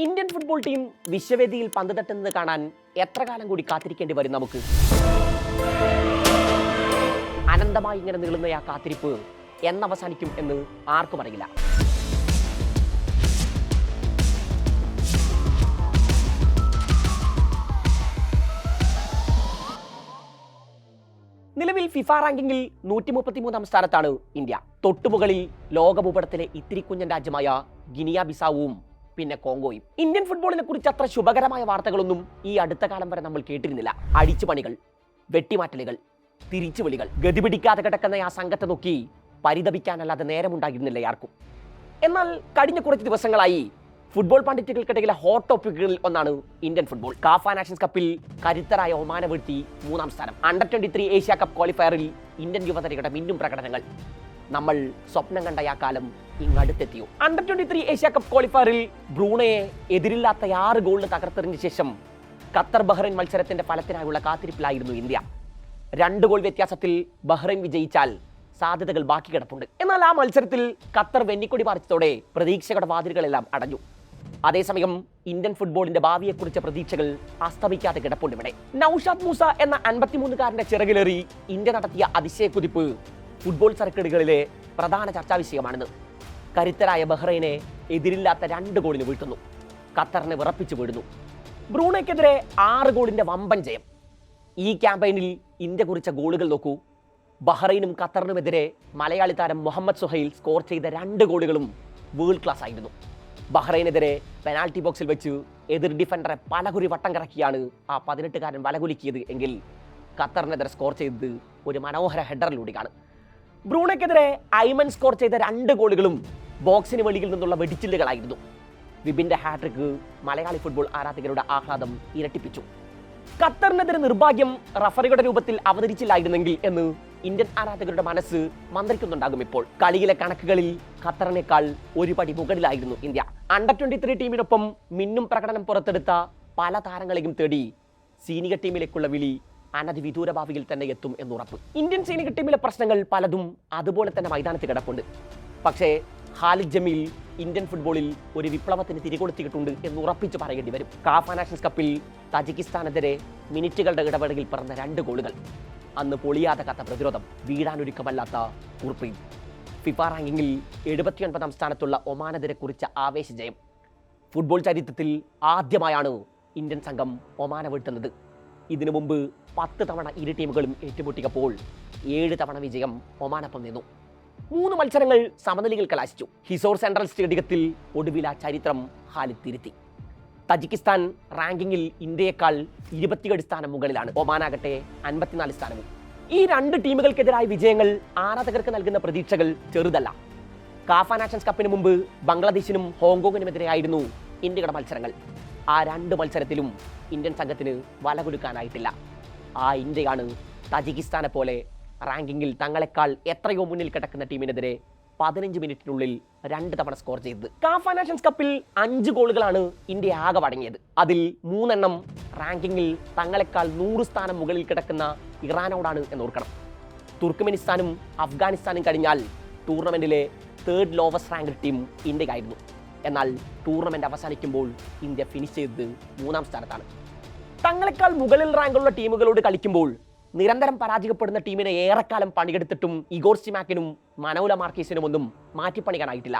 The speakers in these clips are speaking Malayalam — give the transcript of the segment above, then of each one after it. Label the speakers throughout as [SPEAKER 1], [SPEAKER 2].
[SPEAKER 1] ഇന്ത്യൻ ഫുട്ബോൾ ടീം വിശ്വവേദിയിൽ പന്ത് തട്ടുന്നത് കാണാൻ എത്ര കാലം കൂടി കാത്തിരിക്കേണ്ടി വരും നമുക്ക്? അനന്തമായി ഇങ്ങനെ നീളുന്ന ആ കാത്തിരിപ്പ് എന്നവസാനിക്കും എന്ന് ആർക്കും അറിയില്ല. നിലവിൽ ഫിഫ റാങ്കിങ്ങിൽ നൂറ്റി മുപ്പത്തിമൂന്നാം സ്ഥാനത്താണ് ഇന്ത്യ. തൊട്ടുമുകളിൽ ലോകഭൂപടത്തിലെ ഇത്തിരി കുഞ്ഞൻ രാജ്യമായ ഗിനിയ ബിസാവും പിന്നെ കോങ്കോയും. ഇന്ത്യൻ ഫുട്ബോളിനെ കുറിച്ച് അത്ര ശുഭകരമായ വാർത്തകളൊന്നും ഈ അടുത്ത കാലം വരെ നമ്മൾ കേട്ടിരുന്നില്ല. അടിച്ചുപണികൾ വെട്ടിമാറ്റലുകൾ തിരിച്ചുവിളികൾ ഗതിപിടിക്കാതെ കിടക്കുന്ന ആ സംഘത്തെ നോക്കി പരിതപിക്കാനല്ലാതെ നേരമുണ്ടായിരുന്നില്ല ആർക്കും. എന്നാൽ കഴിഞ്ഞ കുറച്ച് ദിവസങ്ങളായി ഫുട്ബോൾ പണ്ഡിറ്റുകൾക്കിടയിലെ ഹോട്ട് ടോപ്പിക്കുകളിൽ ഒന്നാണ് ഇന്ത്യൻ ഫുട്ബോൾ കാഫ നാഷൻസ് കപ്പിൽ കരുത്തരായ ഒമാനെ വീഴ്ത്തി മൂന്നാം സ്ഥാനം. Under twenty three Asia cup ക്വാളിഫയറിൽ Indian യുവതരയുടെ മിന്നും പ്രകടനങ്ങൾ. നമ്മൾ സ്വപ്നം കണ്ട ആ കാലം ഇങ്ങടുത്തെത്തിയോ? Under twenty three Asia cup ക്വാളിഫയറിൽ ബ്രൂണയെ എതിരില്ലാത്ത ആറ് ഗോളിന് തകർത്തെറിഞ്ഞ ശേഷം ഖത്തർ ബഹ്റൈൻ മത്സരത്തിന്റെ ഫലത്തിനായുള്ള കാത്തിരിപ്പിലായിരുന്നു ഇന്ത്യ. രണ്ട് ഗോൾ വ്യത്യാസത്തിൽ ബഹ്റൈൻ വിജയിച്ചാൽ സാധ്യതകൾ ബാക്കി കിടപ്പുണ്ട്. എന്നാൽ ആ മത്സരത്തിൽ ഖത്തർ വെന്നിക്കൊടി പറിച്ചതോടെ പ്രതീക്ഷകളുടെ വാതിലുകളെല്ലാം അടഞ്ഞു. അതേസമയം ഇന്ത്യൻ ഫുട്ബോളിന്റെ ഭാവിയെക്കുറിച്ച പ്രതീക്ഷകൾ അസ്തമിക്കാതെ കിടപ്പുണ്ട് ഇവിടെ. നൌഷാദ് മൂസ എന്ന അൻപത്തിമൂന്നുകാരന്റെ ചിറകിലേറി ഇന്ത്യ നടത്തിയ അതിശയക്കുതിപ്പ് ഫുട്ബോൾ സർക്കിളുകളിലെ പ്രധാന ചർച്ചാ വിഷയമാണിത്. കരുത്തരായ ബഹ്റൈനെ എതിരില്ലാത്ത രണ്ട് ഗോളിന് വീഴ്ത്തുന്നു. ഖത്തറിനെ വിറപ്പിച്ചു വീഴുന്നു. ബ്രൂണയ്ക്കെതിരെ ആറ് ഗോളിന്റെ വമ്പൻ ജയം. ഈ ക്യാമ്പയിനിൽ ഇന്ത്യ കുറിച്ച ഗോളുകൾ നോക്കൂ. ബഹ്റൈനും ഖത്തറിനുമെതിരെ മലയാളി താരം മുഹമ്മദ് സുഹൈൽ സ്കോർ ചെയ്ത രണ്ട് ഗോളുകളും വേൾഡ് ക്ലാസ് ആയിരുന്നു. ബഹ്റൈനെതിരെ പെനാൽറ്റി ബോക്സിൽ വെച്ച് എതിർ ഡിഫൻഡറെ പലകുരി വട്ടം കറക്കിയാണ് ആ പതിനെട്ടുകാരൻ വലകുലിക്കിയത് എങ്കിൽ ഖത്തറിനെതിരെ സ്കോർ ചെയ്തത് ഒരു മനോഹര ഹെഡറിലൂടെയാണ്. ബ്രൂണയ്ക്കെതിരെ ഐമൻ സ്കോർ ചെയ്ത രണ്ട് ഗോളുകളും ബോക്സിന് വെളിയിൽ നിന്നുള്ള വെടിച്ചില്ലുകളായിരുന്നു. വിപിന്റെ ഹാട്രിക്ക് മലയാളി ഫുട്ബോൾ ആരാധകരുടെ ആഹ്ലാദം ഇരട്ടിപ്പിച്ചു. ഖത്തറിനെതിരെ നിർഭാഗ്യം റഫറിയുടെ രൂപത്തിൽ അവതരിച്ചില്ലായിരുന്നെങ്കിൽ എന്ന് ഇന്ത്യൻ ആരാധകരുടെ മനസ്സ് മന്ത്രിക്കുന്നുണ്ടാകും ഇപ്പോൾ. കളിയിലെ കണക്കുകളിൽ ഖത്തറിനേക്കാൾ ഒരു പടി മുകളിലായിരുന്നു ഇന്ത്യ. അണ്ടർ ട്വന്റി ത്രീ ടീമിനൊപ്പം മിന്നും പ്രകടനം പുറത്തെടുത്ത പല താരങ്ങളെയും തേടി സീനിയർ ടീമിലേക്കുള്ള വിളി അനധിവിദൂര ഭാവിയിൽ തന്നെ എത്തും എന്നുറപ്പ് ഇന്ത്യൻ സൈനിക ടീമിലെ പ്രശ്നങ്ങൾ പലതും അതുപോലെ തന്നെ മൈതാനത്ത് കിടപ്പുണ്ട്. പക്ഷേ ഖാലിദ് ജമീൽ ഇന്ത്യൻ ഫുട്ബോളിൽ ഒരു വിപ്ലവത്തിന് തിരികൊളുത്തിയിട്ടുണ്ട് എന്ന് ഉറപ്പിച്ച് പറയേണ്ടി വരും. കാഫ നാഷൻസ് കപ്പിൽ തജിക്കിസ്ഥാനെതിരെ മിനിറ്റുകളുടെ ഇടപെടലിൽ പിറന്ന രണ്ട് ഗോളുകൾ. അന്ന് പൊളിയാതെ കത്ത പ്രതിരോധം വീടാനൊരുക്കമല്ലാത്ത ഉറപ്പിയും ഫിഫ റാങ്കിങ്ങിൽ എഴുപത്തിയൊൻപതാം സ്ഥാനത്തുള്ള ഒമാനെതിരെ കുറിച്ച ആവേശ ജയം. ഫുട്ബോൾ ചരിത്രത്തിൽ ആദ്യമായാണ് ഇന്ത്യൻ സംഘം ഒമാനെ വീട്ടുന്നത് ഇതിനു മുമ്പ് പത്ത് തവണ ഇരു ടീമുകളും ഏറ്റുമുട്ടിയപ്പോൾ ഏഴ് തവണ വിജയം ഒമാനൊപ്പം നിന്നു. മൂന്ന് മത്സരങ്ങൾ സമനിലയിൽ കലാശിച്ചു. ഹിസോർ സെൻട്രൽ സ്റ്റേഡിയത്തിൽ ഒടുവിൽ ആ ചരിത്രം ഹാലി തിരുത്തി. തജിക്കിസ്ഥാൻ റാങ്കിങ്ങിൽ ഇന്ത്യയേക്കാൾ ഇരുപത്തിയേഴ് സ്ഥാനം മുകളിലാണ്. ഒമാനാകട്ടെ അൻപത്തിനാല് സ്ഥാനവും. ഈ രണ്ട് ടീമുകൾക്കെതിരായ വിജയങ്ങൾ ആരാധകർക്ക് നൽകുന്ന പ്രതീക്ഷകൾ ചെറുതല്ല. കാഫ നാഷൻസ് കപ്പിന് മുമ്പ് ബംഗ്ലാദേശിനും ഹോങ്കോങ്ങിനുമെതിരെയായിരുന്നു ഇന്ത്യയുടെ മത്സരങ്ങൾ. ആ രണ്ട് മത്സരത്തിലും ഇന്ത്യൻ സംഘത്തിന് വല കൊടുക്കാനായിട്ടില്ല ആ ഇന്ത്യയാണ് തജിക്കിസ്ഥാനെ പോലെ റാങ്കിങ്ങിൽ തങ്ങളെക്കാൾ എത്രയോ മുന്നിൽ കിടക്കുന്ന ടീമിനെതിരെ പതിനഞ്ച് മിനിറ്റിനുള്ളിൽ രണ്ട് തവണ സ്കോർ ചെയ്തത്. കാഫ നാഷൻസ് കപ്പിൽ അഞ്ച് ഗോളുകളാണ് ഇന്ത്യ ആകെ വഴങ്ങിയത്. അതിൽ മൂന്നെണ്ണം റാങ്കിങ്ങിൽ തങ്ങളെക്കാൾ നൂറ് സ്ഥാനം മുകളിൽ കിടക്കുന്ന ഇറാനോടാണ് എന്നോർക്കണം. തുർക്ക്മെനിസ്ഥാനും അഫ്ഗാനിസ്ഥാനും കഴിഞ്ഞാൽ ടൂർണമെന്റിലെ തേർഡ് ലോവസ്റ്റ് റാങ്ക് ടീം ഇന്ത്യക്കായിരുന്നു. എന്നാൽ ടൂർണമെന്റ് അവസാനിക്കുമ്പോൾ ഇന്ത്യ ഫിനിഷ് ചെയ്തത് മൂന്നാം സ്ഥാനത്താണ്. തങ്ങളെക്കാൾ മുകളിൽ റാങ്കുള്ള ടീമുകളോട് കളിക്കുമ്പോൾ നിരന്തരം പരാജയപ്പെടുന്ന ടീമിനെ ഏറെക്കാലം പണിയെടുത്തിട്ടും ഇഗോർ സിമാക്കിനും മനോല മാർക്കീസിനും ഒന്നും മാറ്റിപ്പണിയാനായിട്ടില്ല.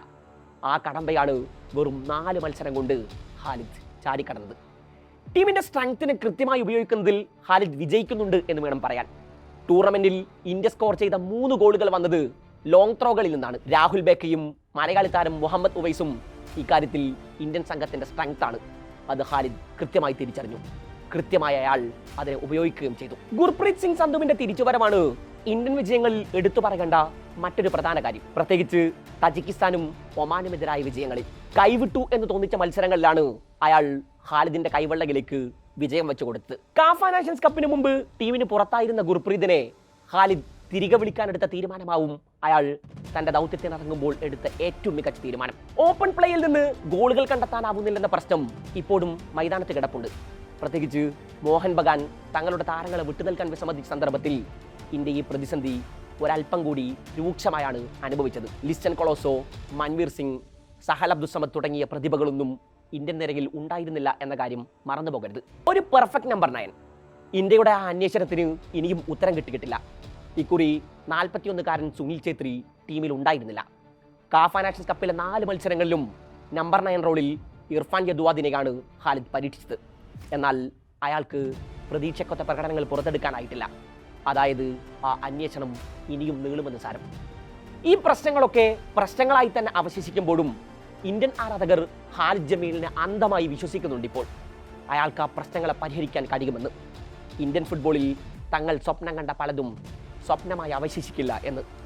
[SPEAKER 1] ആ കടമ്പയാണ് വെറും നാല് മത്സരം കൊണ്ട് ഹാലിദ് ചാടിക്കടന്നത് ടീമിന്റെ സ്ട്രെങ്തിനെ കൃത്യമായി ഉപയോഗിക്കുന്നതിൽ ഹാലിദ് വിജയിക്കുന്നുണ്ട് എന്ന് വേണം പറയാൻ. ടൂർണമെന്റിൽ ഇന്ത്യ സ്കോർ ചെയ്ത മൂന്ന് ഗോളുകൾ വന്നത് ലോങ് ത്രോകളിൽ നിന്നാണ്. രാഹുൽ ബേക്കയും മലയാളി താരം മുഹമ്മദ് ഉവൈസും ഇക്കാര്യത്തിൽ ഇന്ത്യൻ സംഘത്തിന്റെ സ്ട്രെങ്ത് ആണ്. അത് ഹാലിദ് കൃത്യമായി തിരിച്ചറിഞ്ഞു. കൃത്യമായ അയാൾ അതിനെ ഉപയോഗിക്കുകയും ചെയ്തു. ഗുർപ്രീത് സിംഗ് സന്ധുവിന്റെ തിരിച്ചുവരവാണ് ഇന്ത്യൻ വിജയങ്ങളിൽ എടുത്തു പറയേണ്ട മറ്റൊരു പ്രധാന കാര്യം. പ്രത്യേകിച്ച് തജിക്കിസ്ഥാനും ഒമാനുമെതിരായ വിജയങ്ങളിൽ. കൈവിട്ടു എന്ന് തോന്നിച്ച മത്സരങ്ങളിലാണ് അയാൾ ഖാലിദിന്റെ കൈവെള്ളകിലേക്ക് വിജയം വെച്ചു കൊടുത്തത്. കാഫ നാഷൻസ് കപ്പിന് മുമ്പ് ടീമിന് പുറത്തായിരുന്ന ഗുർപ്രീതിനെ ഖാലിദ് തിരികെ വിളിക്കാനെടുത്ത തീരുമാനമാവും അയാൾ തന്റെ ദൗത്യത്തിനിറങ്ങുമ്പോൾ എടുത്ത ഏറ്റവും മികച്ച തീരുമാനം. ഓപ്പൺ പ്ലേയിൽ നിന്ന് ഗോളുകൾ കണ്ടെത്താനാവുന്നില്ലെന്ന പ്രശ്നം ഇപ്പോഴും മൈതാനത്ത് കിടപ്പുണ്ട്. പ്രത്യേകിച്ച് മോഹൻ ബഗാൻ തങ്ങളുടെ താരങ്ങളെ വിട്ടുനിൽക്കാൻ വിസമ്മതിച്ച സന്ദർഭത്തിൽ ഇന്ത്യ ഈ പ്രതിസന്ധി ഒരല്പം കൂടി രൂക്ഷമായാണ് അനുഭവിച്ചത്. ലിസ്റ്റൻ കൊളോസോ മൻവീർ സിംഗ് സഹൽ അബ്ദുസമദ് തുടങ്ങിയ പ്രതിഭകളൊന്നും ഇന്ത്യൻ നിരയിൽ ഉണ്ടായിരുന്നില്ല എന്ന കാര്യം മറന്നു പോകരുത്. ഒരു പെർഫെക്റ്റ് നമ്പർ നയൻ ഇന്ത്യയുടെ ആ അന്വേഷണത്തിന് ഇനിയും ഉത്തരം കിട്ടിയിട്ടില്ല. ഇക്കുറി നാൽപ്പത്തിയൊന്നുകാരൻ സുനിൽ ഛേത്രി ടീമിൽ ഉണ്ടായിരുന്നില്ല കാഫ നാഷൻസ് കപ്പിലെ നാല് മത്സരങ്ങളിലും നമ്പർ നയൻ റോളിൽ ഇർഫാൻ യദുവാദിനെയാണ് ഖാലിദ് പരീക്ഷിച്ചത്. എന്നാൽ അയാൾക്ക് പ്രതീക്ഷക്കൊത്ത പ്രകടനങ്ങൾ പുറത്തെടുക്കാനായിട്ടില്ല. അതായത് ആ അന്വേഷണം ഇനിയും നീളുമെന്ന് സാരം. ഈ പ്രശ്നങ്ങളൊക്കെ പ്രശ്നങ്ങളായി തന്നെ അവശേഷിക്കുമ്പോഴും ഇന്ത്യൻ ആരാധകർ ഖാലിദ് ജമീലിനെ അന്ധമായി വിശ്വസിക്കുന്നുണ്ട് ഇപ്പോൾ. അയാൾക്ക് ആ പ്രശ്നങ്ങളെ പരിഹരിക്കാൻ കഴിയുമെന്ന്. ഇന്ത്യൻ ഫുട്ബോളിൽ തങ്ങൾ സ്വപ്നം കണ്ട പലതും സ്വപ്നമായി അവശേഷിക്കില്ല എന്ന്.